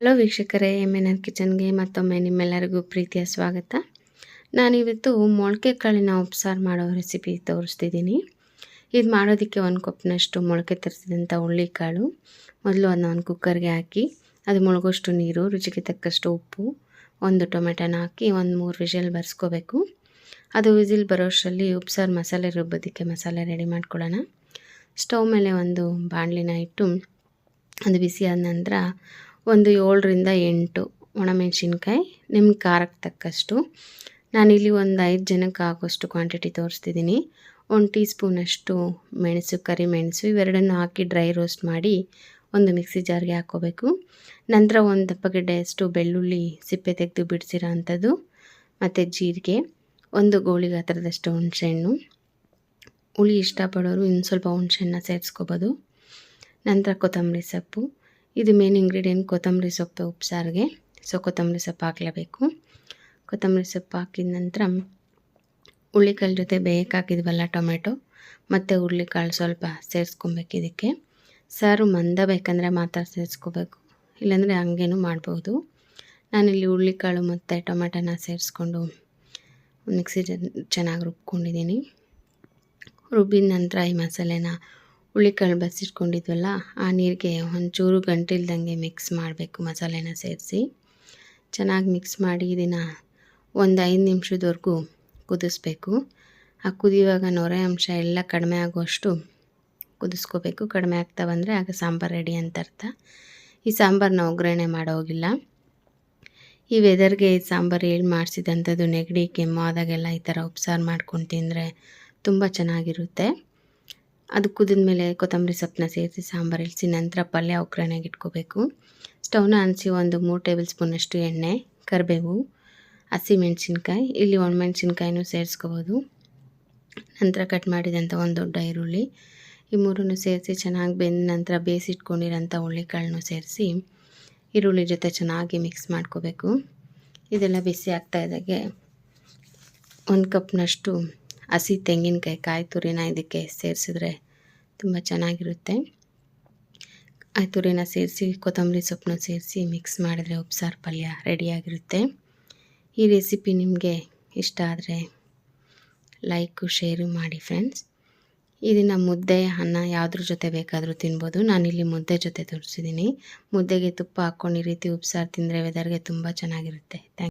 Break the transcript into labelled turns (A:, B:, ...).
A: Hello ವೀಕ್ಷಕರೇ M N R ಕಿಚನ್ಗೆ ಮತ್ತೊಮ್ಮೆ ನಿಮ್ಮೆಲ್ಲರಿಗೂ ಪ್ರೀತಿಯ ಸ್ವಾಗತ. ನಾನಿವತ್ತು ಮೊಳಕೆ ಕಾಳಿನ ಉಪ್ಸಾರು ಮಾಡೋ ರೆಸಿಪಿ ತೋರಿಸ್ತಿದ್ದೀನಿ. ಇದು ಮಾಡೋದಕ್ಕೆ ಒಂದು ಕಪ್ನಷ್ಟು ಮೊಳಕೆ ತರಿಸಿದಂಥ ಹುಳ್ಳಿಕಾಳು ಮೊದಲು ಅದನ್ನ ಒಂದು ಕುಕ್ಕರ್ಗೆ ಹಾಕಿ, ಅದು ಮುಳುಗೋಷ್ಟು ನೀರು, ರುಚಿಗೆ ತಕ್ಕಷ್ಟು ಉಪ್ಪು, ಒಂದು ಟೊಮೆಟೊನ ಹಾಕಿ ಒಂದು ಮೂರು ವಿಷಲ್ ಬರ್ಸ್ಕೋಬೇಕು. ಅದು ವಿಸಿಲ್ ಬರೋಷ್ಟರಲ್ಲಿ ಉಪ್ಸಾರು ಮಸಾಲೆ ರುಬ್ಬೋದಕ್ಕೆ ಮಸಾಲೆ ರೆಡಿ ಮಾಡ್ಕೊಳ್ಳೋಣ. ಸ್ಟವ್ ಮೇಲೆ ಒಂದು ಬಾಣಲಿನ ಇಟ್ಟು, ಅದು ಬಿಸಿ ಆದ ನಂತರ ಒಂದು ಏಳರಿಂದ ಎಂಟು ಒಣಮೆಣಸಿನ್ಕಾಯಿ ನಿಮ್ಮ ಖಾರಕ್ಕೆ ತಕ್ಕಷ್ಟು. ನಾನಿಲ್ಲಿ ಒಂದು ಐದು ಜನಕ್ಕೆ ಆಗೋಷ್ಟು ಕ್ವಾಂಟಿಟಿ ತೋರಿಸ್ತಿದ್ದೀನಿ ಒಂದು ಟೀ ಸ್ಪೂನಷ್ಟು ಮೆಣಸು ಕರಿಮೆಣಸು ಇವೆರಡನ್ನು ಹಾಕಿ ಡ್ರೈ ರೋಸ್ಟ್ ಮಾಡಿ ಒಂದು ಮಿಕ್ಸಿ ಜಾರ್ಗೆ ಹಾಕ್ಕೋಬೇಕು ನಂತರ ಒಂದು ದಪ್ಪಗೆಡ್ಡೆಯಷ್ಟು ಬೆಳ್ಳುಳ್ಳಿ ಸಿಪ್ಪೆ ತೆಗೆದು ಬಿಡಿಸಿರೋ ಅಂಥದ್ದು ಮತ್ತು ಜೀರಿಗೆ, ಒಂದು ಗೋಳಿ ಗಾತ್ರದಷ್ಟು ಹುಣಸೆಹಣ್ಣು. ಹುಳಿ ಇಷ್ಟಪಡೋರು ಇನ್ನು ಸ್ವಲ್ಪ ಹುಣಸೆಹಣ್ಣ ಸೇರಿಸ್ಕೋಬೋದು. ನಂತರ ಕೊತ್ತಂಬರಿ ಸೊಪ್ಪು ಇದು ಮೇನ್ ಇಂಗ್ರೀಡಿಯೆಂಟ್ ಕೊತ್ತಂಬರಿ ಸೊಪ್ಪು ಉಪ್ಸಾರಿಗೆ. ಸೊ ಕೊತ್ತಂಬರಿ ಸೊಪ್ಪು ಹಾಕಲೇಬೇಕು. ಕೊತ್ತಂಬರಿ ಸೊಪ್ಪು ಹಾಕಿದ ನಂತರ ಹುಳ್ಳಿಕಾಳು ಜೊತೆ ಹಾಕಿದ್ವಲ್ಲ ಟೊಮೆಟೊ, ಮತ್ತು ಹುರ್ಳಿಕಾಳು ಸ್ವಲ್ಪ ಸೇರಿಸ್ಕೊಬೇಕು ಇದಕ್ಕೆ. ಸಾರು ಮಂದ ಬೇಕಂದರೆ ಮಾತ್ರ ಸೇರಿಸ್ಕೋಬೇಕು. ಇಲ್ಲಾಂದರೆ ಹಂಗೇನು ಮಾಡ್ಬೋದು. ನಾನಿಲ್ಲಿ ಹುರ್ಳಿಕಾಳು ಮತ್ತು ಟೊಮೆಟೊನ ಸೇರಿಸ್ಕೊಂಡು ಮಿಕ್ಸಿ ಚೆನ್ನಾಗಿ ರುಬ್ಕೊಂಡಿದ್ದೀನಿ. ರುಬ್ಬಿದ ನಂತರ ಈ ಮಸಾಲೆನ ಹುಳಿಕಾಳು ಬಸಿಟ್ಕೊಂಡಿದ್ವಲ್ಲ ಆ ನೀರಿಗೆ ಒಂಚೂರು ಗಂಟಿಲ್ದಂಗೆ ಮಿಕ್ಸ್ ಮಾಡಬೇಕು, ಮಸಾಲೆನ ಸೇರಿಸಿ. ಚೆನ್ನಾಗಿ ಮಿಕ್ಸ್ ಮಾಡಿ ಇದನ್ನು ಒಂದು ಐದು ನಿಮಿಷದವರೆಗೂ ಕುದಿಸ್ಬೇಕು. ಆ ಕುದಿಯುವಾಗ ನೊರೆ ಅಂಶ ಎಲ್ಲ ಕಡಿಮೆ ಆಗುವಷ್ಟು ಕುದಿಸ್ಕೋಬೇಕು. ಕಡಿಮೆ ಆಗ್ತಾ ಬಂದರೆ ಆಗ ಸಾಂಬಾರು ರೆಡಿ ಅಂತ ಅರ್ಥ. ಈ ಸಾಂಬಾರನ್ನ ಒಗ್ಗರಣೆ ಮಾಡೋಗಿಲ್ಲ ಈ ವೆದರ್ಗೆ ಸಾಂಬಾರು ಹೇಳಿ ಮಾಡಿಸಿದಂಥದ್ದು ನೆಗಡಿ, ಕೆಮ್ಮು, ಆದಾಗೆಲ್ಲ ಈ ಥರ ಉಪ್ಸಾರು ಮಾಡ್ಕೊಂಡು ತಿಂದರೆ ತುಂಬ ಚೆನ್ನಾಗಿರುತ್ತೆ. ಅದು ಕುದಿದ ಮೇಲೆ ಕೊತ್ತಂಬರಿ ಸೊಪ್ಪನ್ನ ಸೇರಿಸಿ, ಸಾಂಬಾರು ಇಳಿಸಿ ನಂತರ ಪಲ್ಯ ಒಗ್ಗರಣೆಗೆ ಇಟ್ಕೋಬೇಕು. ಸ್ಟವ್ನ ಅನಿಸಿ ಒಂದು ಮೂರು ಟೇಬಲ್ ಸ್ಪೂನಷ್ಟು ಎಣ್ಣೆ, ಕರಿಬೇವು ಹಸಿಮೆಣ್ಸಿನ್ಕಾಯಿ ಇಲ್ಲಿ ಒಣಮೆಣ್ಸಿನ್ಕಾಯಿನೂ ಸೇರಿಸ್ಕೋಬೋದು. ನಂತರ ಕಟ್ ಮಾಡಿದಂಥ ಒಂದು ದೊಡ್ಡ ಈರುಳ್ಳಿ, ಈ ಮೂರನ್ನು ಸೇರಿಸಿ ಚೆನ್ನಾಗಿ ಬೆಂದ ನಂತರ ಬೇಯಿಸಿಟ್ಕೊಂಡಿರೋಂಥ ಹುಳ್ಳಿಕಾಳನ್ನು ಸೇರಿಸಿ ಈರುಳ್ಳಿ ಜೊತೆ ಚೆನ್ನಾಗಿ ಮಿಕ್ಸ್ ಮಾಡ್ಕೋಬೇಕು. ಇದೆಲ್ಲ ಬಿಸಿ ಆಗ್ತಾ ಇದ್ದಾಗೆ ಒಂದು ಕಪ್ನಷ್ಟು ಹಸಿ ತೆಂಗಿನಕಾಯಿ, ಕಾಯಿ ತುರಿನ ಇದಕ್ಕೆ ಸೇರಿಸಿದ್ರೆ ತುಂಬ ಚೆನ್ನಾಗಿರುತ್ತೆ. ಆ ತುರಿನ ಸೇರಿಸಿ, ಕೊತ್ತಂಬರಿ ಸೊಪ್ಪನ್ನು ಸೇರಿಸಿ ಮಿಕ್ಸ್ ಮಾಡಿದರೆ ಉಪ್ಸಾರು ಪಲ್ಯ ರೆಡಿಯಾಗಿರುತ್ತೆ ಈ ರೆಸಿಪಿ ನಿಮಗೆ ಇಷ್ಟ ಆದರೆ ಲೈಕು ಶೇರು ಮಾಡಿ ಫ್ರೆಂಡ್ಸ್ ಇದನ್ನು ಮುದ್ದೆ, ಅನ್ನ ಯಾವುದ್ರ ಜೊತೆ ಬೇಕಾದರೂ ತಿನ್ಬೋದು. ನಾನಿಲ್ಲಿ ಮುದ್ದೆ ಜೊತೆ ತೋರಿಸಿದ್ದೀನಿ ಮುದ್ದೆಗೆ ತುಪ್ಪ ಹಾಕ್ಕೊಂಡು ಈ ರೀತಿ ಉಪ್ಸಾರು ತಿಂದರೆ ವೆದರ್ಗೆ ತುಂಬ ಚೆನ್ನಾಗಿರುತ್ತೆ. ಥ್ಯಾಂಕ್